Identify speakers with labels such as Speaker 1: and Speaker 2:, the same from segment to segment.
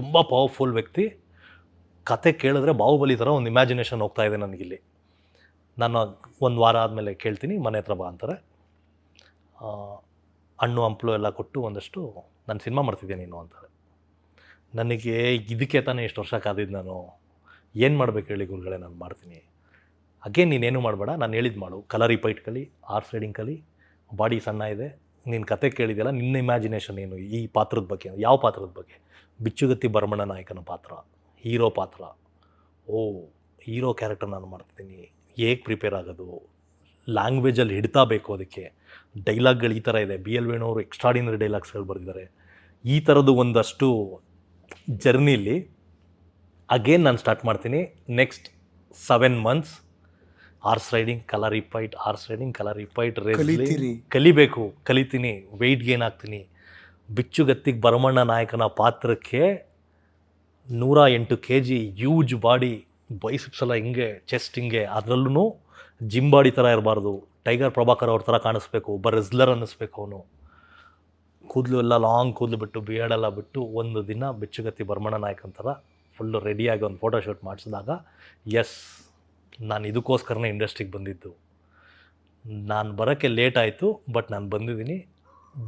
Speaker 1: ತುಂಬ ಪವರ್ಫುಲ್ ವ್ಯಕ್ತಿ. ಕತೆ ಕೇಳಿದ್ರೆ ಬಾಹುಬಲಿ ಥರ ಒಂದು ಇಮ್ಯಾಜಿನೇಷನ್ ಹೋಗ್ತಾ ಇದೆ ನನಗಿಲ್ಲಿ. ನಾನು ಒಂದು ವಾರ ಆದಮೇಲೆ ಕೇಳ್ತೀನಿ, ಮನೆ ಹತ್ರ ಬಾ ಅಂತಾರೆ. ಹಣ್ಣು, ಹಂಪಲು ಎಲ್ಲ ಕೊಟ್ಟು ಒಂದಷ್ಟು ನಾನು ಸಿನಿಮಾ ಮಾಡ್ತಿದ್ದೆ ನೀನು ಅಂತಾರೆ. ನನಗೆ ಇದಕ್ಕೆ ತಾನೇ ಇಷ್ಟು ವರ್ಷ ಕಾದಿದ್ದು ನಾನು. ಏನು ಮಾಡ್ಬೇಕು ಹೇಳಿ ಗುರುಗಳೇ, ನಾನು ಮಾಡ್ತೀನಿ. ಅಗೇನ್ ನೀನೇನು ಮಾಡಬೇಡ, ನಾನು ಹೇಳಿದ್ದು ಮಾಡು. ಕಲರ್ ಪೈಟ್ ಕಲಿ ಆರ್ಸ್ ರೈಡಿಂಗ್ ಕಲಿ, ಬಾಡಿ ಸಣ್ಣ ಇದೆ. ನೀನು ಕತೆ ಕೇಳಿದೆಯಲ್ಲ, ನಿನ್ನ ಇಮ್ಯಾಜಿನೇಷನ್ ಏನು? ಈ ಪಾತ್ರದ ಬಗ್ಗೆ, ಯಾವ ಪಾತ್ರದ ಬಗ್ಗೆ? ಬಿಚ್ಚುಗತ್ತಿ ಭರಮಣ ನಾಯಕನ ಪಾತ್ರ, ಹೀರೋ ಪಾತ್ರ. ಓ, ಹೀರೋ ಕ್ಯಾರೆಕ್ಟರ್ ನಾನು ಮಾಡ್ತಿದ್ದೀನಿ. ಹೇಗೆ ಪ್ರಿಪೇರ್ ಆಗೋದು? ಲ್ಯಾಂಗ್ವೇಜಲ್ಲಿ ಹಿಡ್ತಾ ಬೇಕು ಅದಕ್ಕೆ. ಡೈಲಾಗ್ಗಳು ಈ ಥರ ಇದೆ. ಬಿ ಎಲ್ ವೇಣುವರು ಎಕ್ಸ್ಟ್ರಾಡಿನರಿ ಡೈಲಾಗ್ಸ್ಗಳು ಬರೆದಿದ್ದಾರೆ. ಈ ಥರದ್ದು ಒಂದಷ್ಟು ಜರ್ನಿಲಿ ಅಗೇನ್ ನಾನು ಸ್ಟಾರ್ಟ್ ಮಾಡ್ತೀನಿ. Next seven months horse riding Kalaripayattu horse riding Kalaripayattu
Speaker 2: ರೇಸ್ಲಿ
Speaker 1: ಕಲಿಬೇಕು ಕಲಿತೀನಿ ವೆಯ್ಟ್ ಗೇನ್ ಆಗ್ತೀನಿ. ಬಿಚ್ಚುಗತ್ತಿಗೆ ಭರಮಣ್ಣ ನಾಯಕನ ಪಾತ್ರಕ್ಕೆ ನೂರ ಎಂಟು K G huge body biceps ಎಲ್ಲ ಹಿಂಗೆ ಚೆಸ್ಟ್ ಹಿಂಗೆ ಅದರಲ್ಲೂ ಜಿಮ್ ಬಾಡಿ ಥರ ಇರಬಾರ್ದು. ಟೈಗರ್ ಪ್ರಭಾಕರ್ ಅವ್ರ ಥರ ಕಾಣಿಸ್ಬೇಕು ಒಬ್ಬ ರೆಸ್ಲರ್ ಅನ್ನಿಸ್ಬೇಕು ಅವನು. ಕೂದಲು ಎಲ್ಲ ಲಾಂಗ್ ಕೂದಲು ಬಿಟ್ಟು ಬಿಯರ್ಡೆಲ್ಲ ಬಿಟ್ಟು ಒಂದು ದಿನ ಬಿಚ್ಚುಗತ್ತಿ ಭರಮಣ್ಣ ನಾಯಕನ ಥರ ಫುಲ್ಲು ರೆಡಿಯಾಗಿ ಒಂದು ಫೋಟೋ ಶೂಟ್ ಮಾಡಿಸಿದಾಗ ಎಸ್ ನಾನು ಇದಕ್ಕೋಸ್ಕರನೇ ಇಂಡಸ್ಟ್ರಿಗೆ ಬಂದಿದ್ದು. ನಾನು ಬರೋಕ್ಕೆ ಲೇಟ್ ಆಯಿತು ಬಟ್ ನಾನು ಬಂದಿದ್ದೀನಿ.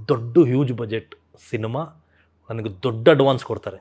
Speaker 1: ದೊಡ್ಡ ಹ್ಯೂಜ್ ಬಜೆಟ್ ಸಿನಿಮಾ ನನಗೆ ದೊಡ್ಡ ಅಡ್ವಾನ್ಸ್ ಕೊಡ್ತಾರೆ.